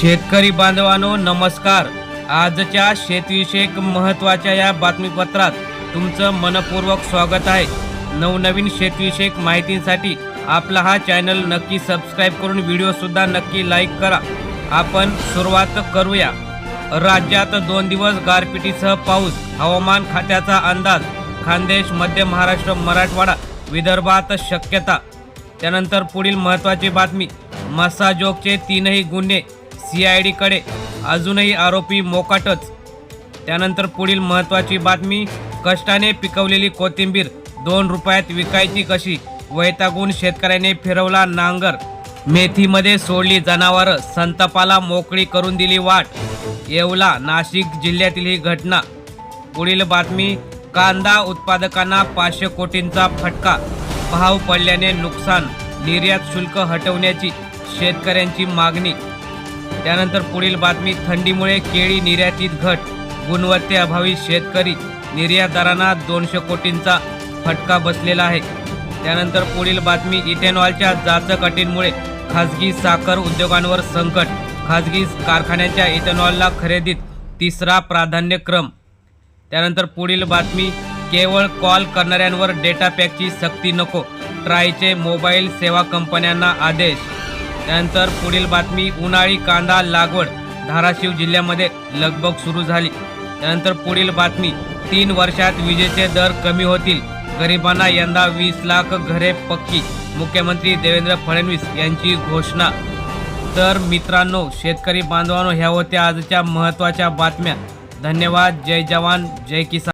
शेतकरी बांधवांनो नमस्कार. आजच्या शेतविषयक महत्त्वाच्या या बातमीपत्रात तुमचं मनपूर्वक स्वागत आहे. नवनवीन शेतविषयक माहितींसाठी आपला हा चॅनल नक्की सबस्क्राईब करून व्हिडिओसुद्धा नक्की लाईक करा. आपण सुरुवात करूया. राज्यात दोन दिवस गारपिटीसह पाऊस. हवामान खात्याचा अंदाज. खानदेश मध्य महाराष्ट्र मराठवाडा विदर्भात शक्यता. त्यानंतर पुढील महत्त्वाची बातमी. मसाजोगचे तीनही गुन्हे. सी आय डीकडे अजूनही आरोपी मोकाटच. त्यानंतर पुढील महत्त्वाची बातमी कष्टाने पिकवलेली कोथिंबीर दोन रुपयात विकायची कशी? वैतागून शेतकऱ्याने फिरवला नांगर. मेथीमध्ये सोडली जनावरं संतापाला मोकळी करून दिली वाट. येवला नाशिक जिल्ह्यातील ही घटना. पुढील बातमी कांदा उत्पादकांना पाचशे कोटींचा फटका. भाव पडल्याने नुकसान निर्यात शुल्क हटवण्याची शेतकऱ्यांची मागणी. त्यानंतर पुढील बातमी थंडीमुळे केळी निर्यातीत घट गुणवत्तेअभावी शेतकरी निर्यातदारांना दोनशे कोटींचा फटका बसलेला आहे. त्यानंतर पुढील बातमी इथेनॉलच्या जाचक अटींमुळे खाजगी साखर उद्योगांवर संकट खाजगी कारखान्यांच्या इथेनॉलला खरेदीत तिसरा प्राधान्यक्रम. त्यानंतर पुढील बातमी केवळ कॉल करणाऱ्यांवर डेटा पॅकची सक्ती नको ट्रायचे मोबाईल सेवा कंपन्यांना आदेश. त्यानंतर पुढील बातमी उन्हाळी कांदा लागवड धाराशिव जिल्ह्यामध्ये लगबग सुरू झाली. त्यानंतर पुढील बातमी तीन वर्षात विजेचे दर कमी होतील. गरिबांना यंदा वीस लाख घरे पक्की मुख्यमंत्री देवेंद्र फडणवीस यांची घोषणा. तर मित्रांनो शेतकरी बांधवांनो ह्या होत्या आजच्या महत्त्वाच्या बातम्या. धन्यवाद जय जवान जय किसान.